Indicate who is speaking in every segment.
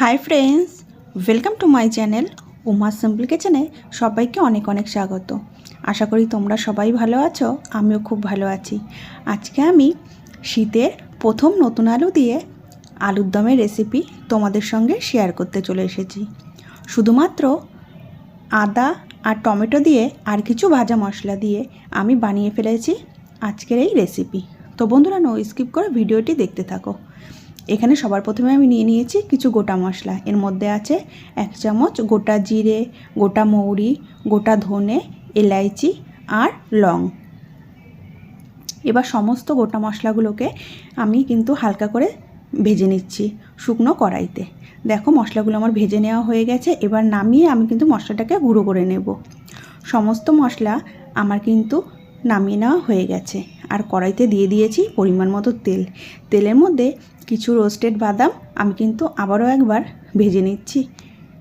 Speaker 1: Hi friends welcome to my channel Uma simple কিচেনে সবাইকে অনেক অনেক স্বাগত। আশা করি তোমরা সবাই ভালো আছো, আমিও খুব ভালো আছি। আজকে আমি শীতের প্রথম নতুন আলু দিয়ে আলুর দমের রেসিপি তোমাদের সঙ্গে শেয়ার করতে চলে এসেছি। শুধুমাত্র আদা আর টমেটো দিয়ে আর কিছু ভাজা মশলা দিয়ে আমি বানিয়ে ফেলেছি আজকের এই রেসিপি তো বন্ধুরা নো স্কিপ করে ভিডিওটি দেখতে থাকো। এখানে সবার প্রথমে আমি নিয়ে নিয়েছি কিছু গোটা মশলা। এর মধ্যে আছে এক চামচ গোটা জিরে, গোটা মৌরি, গোটা ধনে, এলাইচি আর লং। এবার সমস্ত গোটা মশলাগুলোকে আমি কিন্তু হালকা করে ভেজে নিচ্ছি শুকনো কড়াইতে। দেখো মশলাগুলো আমার ভেজে নেওয়া হয়ে গেছে, এবার নামিয়ে আমি কিন্তু মশলাটাকে গুঁড়ো করে নেব। সমস্ত মশলা আমার কিন্তু নামিয়ে নেওয়া হয়ে গেছে। আর কড়াইতে দিয়ে দিয়েছি পরিমাণ মতো তেল। তেলের মধ্যে কিছু রোস্টেড বাদাম আমি কিন্তু আবারও একবার ভেজে নিচ্ছি।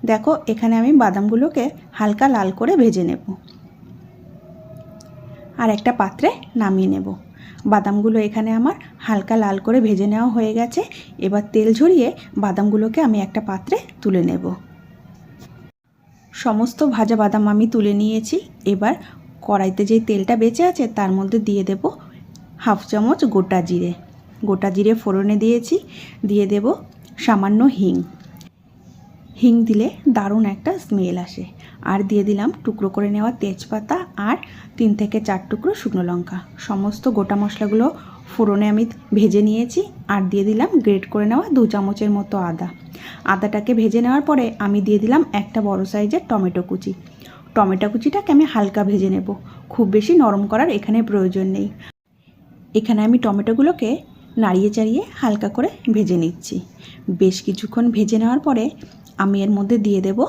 Speaker 1: দেখো, এখানে আমি বাদামগুলোকে হালকা লাল করে ভেজে নেব। আর একটা পাত্রে নামিয়ে নেব। বাদামগুলো এখানে আমার হালকা লাল করে ভেজে নেওয়া হয়ে গেছে। এবার তেল ঝরিয়ে বাদামগুলোকে আমি একটা পাত্রে তুলে নেব। সমস্ত ভাজা বাদাম আমি তুলে নিয়েছি। এবার কড়াইতে যে তেলটা বেঁচে আছে তার মধ্যে দিয়ে দেব হাফ চামচ গোটা জিরে। গোটা জিরে ফোড়নে দিয়েছি, দিয়ে দেব সামান্য হিং। হিং দিলে দারুণ একটা স্মেল আসে। আর দিয়ে দিলাম টুকরো করে নেওয়া তেজপাতা আর তিন থেকে চার টুকরো শুকনো লঙ্কা। সমস্ত গোটা মশলাগুলো ফোড়নে আমি ভেজে নিয়েছি আর দিয়ে দিলাম গ্রেট করে নেওয়া দু চামচের মতো আদা। আদাটাকে ভেজে নেওয়ার পরে আমি দিয়ে দিলাম একটা বড় সাইজের টমেটো কুচি। টমেটো কুচিটাকে আমি হালকা ভেজে নেব। খুব বেশি নরম করার এখানে প্রয়োজন নেই। এখানে আমি টমেটোগুলোকে নাড়িয়ে চাড়িয়ে হালকা করে ভেজে নিচ্ছি। বেশ কিছুক্ষণ ভেজে নেওয়ার পরে আমি এর মধ্যে দিয়ে দেব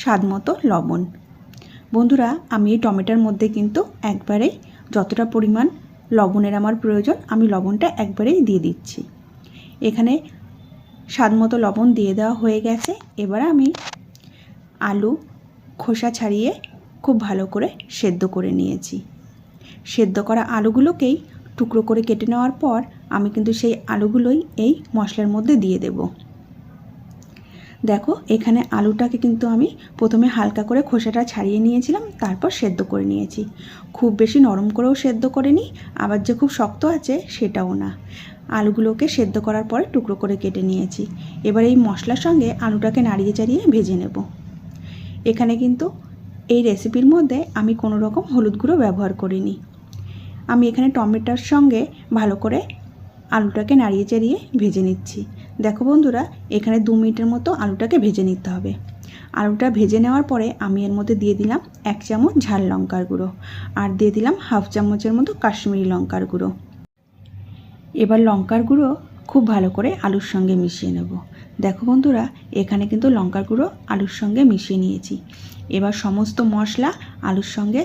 Speaker 1: স্বাদ মতো লবণ। বন্ধুরা, আমি এই টমেটোর মধ্যে কিন্তু একবারেই যতটা পরিমাণ লবণের আমার প্রয়োজন, আমি লবণটা একবারেই দিয়ে দিচ্ছি। এখানে স্বাদ মতো লবণ দিয়ে দেওয়া হয়ে গেছে। এবার আমি আলু খোসা ছাড়িয়ে খুব ভালো করে সেদ্ধ করে নিয়েছি। সেদ্ধ করা আলুগুলোকেই টুকরো করে কেটে নেওয়ার পর আমি কিন্তু সেই আলুগুলোই এই মশলার মধ্যে দিয়ে দেব। দেখো, এখানে আলুটাকে কিন্তু আমি প্রথমে হালকা করে খোসাটা ছাড়িয়ে নিয়েছিলাম, তারপর সেদ্ধ করে নিয়েছি। খুব বেশি নরম করেও সেদ্ধ করে নিই আবার যে খুব শক্ত আছে সেটাও না। আলুগুলোকে সেদ্ধ করার পরে টুকরো করে কেটে নিয়েছি। এবার এই মশলার সঙ্গে আলুটাকে নাড়িয়ে চাড়িয়ে ভেজে নেব। এখানে কিন্তু এই রেসিপির মধ্যে আমি কোনো রকম হলুদ গুঁড়ো ব্যবহার করিনি। আমি এখানে টমেটোর সঙ্গে ভালো করে আলুটাকে নাড়িয়ে চাড়িয়ে ভেজে নিচ্ছি। দেখো বন্ধুরা, এখানে দু মিনিটের মতো আলুটাকে ভেজে নিতে হবে। আলুটা ভেজে নেওয়ার পরে আমি এর মধ্যে দিয়ে দিলাম এক চামচ ঝাল লঙ্কার গুঁড়ো আর দিয়ে দিলাম হাফ চামচের মতো কাশ্মীরি লঙ্কার গুঁড়ো। এবার লঙ্কার গুঁড়ো খুব ভালো করে আলুর সঙ্গে মিশিয়ে নেব। দেখো বন্ধুরা, এখানে কিন্তু লঙ্কার গুঁড়ো আলুর সঙ্গে মিশিয়ে নিয়েছি। এবার সমস্ত মশলা আলুর সঙ্গে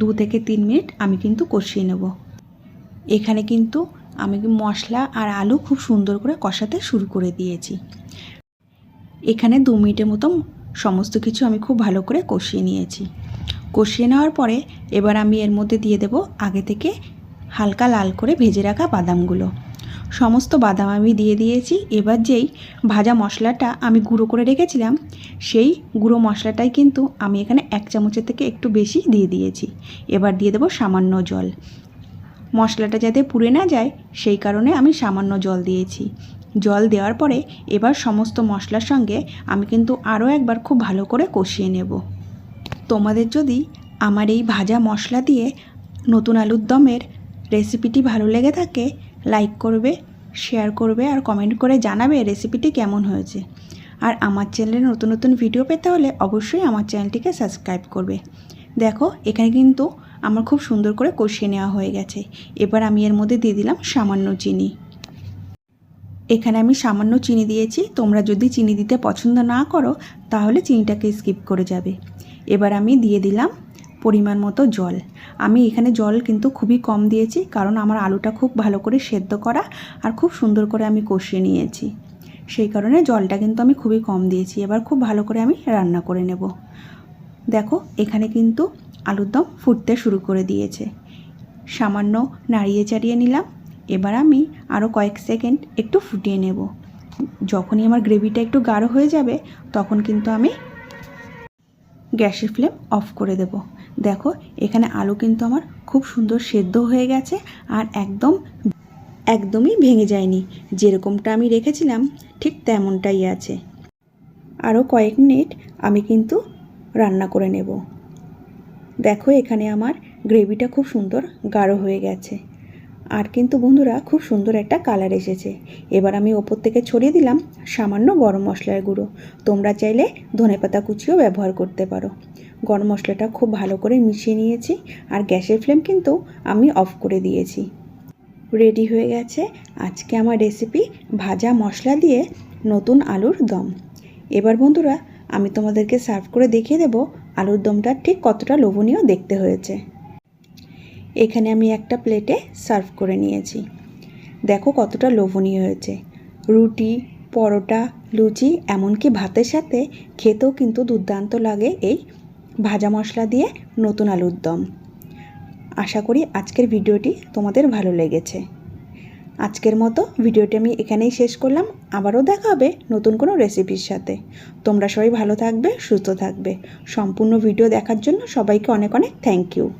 Speaker 1: দু থেকে তিন মিনিট আমি কিন্তু কষিয়ে নেব। এখানে কিন্তু আমি মশলা আর আলু খুব সুন্দর করে কষাতে শুরু করে দিয়েছি। এখানে দু মিনিটের মতো সমস্ত কিছু আমি খুব ভালো করে কষিয়ে নিয়েছি। কষিয়ে নেওয়ার পরে এবার আমি এর মধ্যে দিয়ে দেব আগে থেকে হালকা লাল করে ভেজে রাখা বাদামগুলো। সমস্ত বাদাম আমি দিয়ে দিয়েছি। এবার যেই ভাজা মশলাটা আমি গুঁড়ো করে রেখেছিলাম, সেই গুঁড়ো মশলাটাই কিন্তু আমি এখানে এক চামচের থেকে একটু বেশি দিয়ে দিয়েছি। এবার দিয়ে দেবো সামান্য জল। মশলাটা যাতে পুড়ে না যায়, সেই কারণে আমি সামান্য জল দিয়েছি। জল দেওয়ার পরে এবার সমস্ত মশলার সঙ্গে আমি কিন্তু আরও একবার খুব ভালো করে কষিয়ে নেব। তোমাদের যদি আমার এই ভাজা মশলা দিয়ে নতুন আলুর দমের রেসিপিটি ভালো লেগে থাকে লাইক করবে শেয়ার করবে আর কমেন্ট করে জানাবে রেসিপিটি কেমন হয়েছে। আর আমার চ্যানেলে নতুন নতুন ভিডিও পেতে হলে অবশ্যই আমার চ্যানেলটিকে সাবস্ক্রাইব করবে। দেখো, এখানে কিন্তু আমার খুব সুন্দর করে কষিয়ে নেওয়া হয়ে গেছে। এবার আমি এর মধ্যে দিয়ে দিলাম সামান্য চিনি। এখানে আমি সামান্য চিনি দিয়েছি। তোমরা যদি চিনি দিতে পছন্দ না করো, তাহলে চিনিটাকে স্কিপ করে যাবে। এবার আমি দিয়ে দিলাম পরিমাণ মতো জল। আমি এখানে জল কিন্তু খুবই কম দিয়েছি কারণ আমার আলুটা খুব ভালো করে সেদ্ধ করা আর খুব সুন্দর করে আমি কষিয়ে নিয়েছি। সেই কারণে জলটা কিন্তু আমি খুবই কম দিয়েছি। এবার খুব ভালো করে আমি রান্না করে নেব। দেখো, এখানে কিন্তু আলুর দম ফুটতে শুরু করে দিয়েছে। সামান্য নাড়িয়ে চাড়িয়ে নিলাম। এবার আমি আরও কয়েক সেকেন্ড একটু ফুটিয়ে নেব। যখনই আমার গ্রেভিটা একটু গাঢ় হয়ে যাবে, তখন কিন্তু আমি গ্যাসের ফ্লেম অফ করে দেব। দেখো, এখানে আলু কিন্তু আমার খুব সুন্দর সেদ্ধ হয়ে গেছে আর একদম একদমই ভেঙে যায়নি। যেরকমটা আমি রেখেছিলাম, ঠিক তেমনটাই আছে। আরও কয়েক মিনিট আমি কিন্তু রান্না করে নেব। দেখো, এখানে আমার গ্রেভিটা খুব সুন্দর গাঢ় হয়ে গেছে। আর কিন্তু বন্ধুরা, খুব সুন্দর একটা কালার এসেছে। এবার আমি ওপর থেকে ছড়িয়ে দিলাম সামান্য গরম মশলার গুঁড়ো। তোমরা চাইলে ধনেপাতা কুচিও ব্যবহার করতে পারো। গরম মশলাটা খুব ভালো করে মিশিয়ে নিয়েছি আর গ্যাসের ফ্লেম কিন্তু আমি অফ করে দিয়েছি। রেডি হয়ে গেছে আজকে আমার রেসিপি ভাজা মশলা দিয়ে নতুন আলুর দম। এবার বন্ধুরা, আমি তোমাদেরকে সার্ভ করে দেখিয়ে দেব আলুর দমটা ঠিক কতটা লোভনীয় দেখতে হয়েছে। এখানে আমি একটা প্লেটে সার্ভ করে নিয়েছি। দেখো কতটা লোভনীয় হয়েছে। রুটি, পরোটা, লুচি, এমনকি ভাতের সাথে খেতেও কিন্তু দুর্দান্ত লাগে এই ভাজা মশলা দিয়ে নতুন আলুর দম। আশা করি আজকের ভিডিওটি তোমাদের ভালো লেগেছে। আজকের মতো ভিডিওটি আমি এখানেই শেষ করলাম। আবারও দেখা হবে নতুন কোনো রেসিপির সাথে। তোমরা সবাই ভালো থাকবে, সুস্থ থাকবে। সম্পূর্ণ ভিডিও দেখার জন্য সবাইকে অনেক অনেক থ্যাংক ইউ।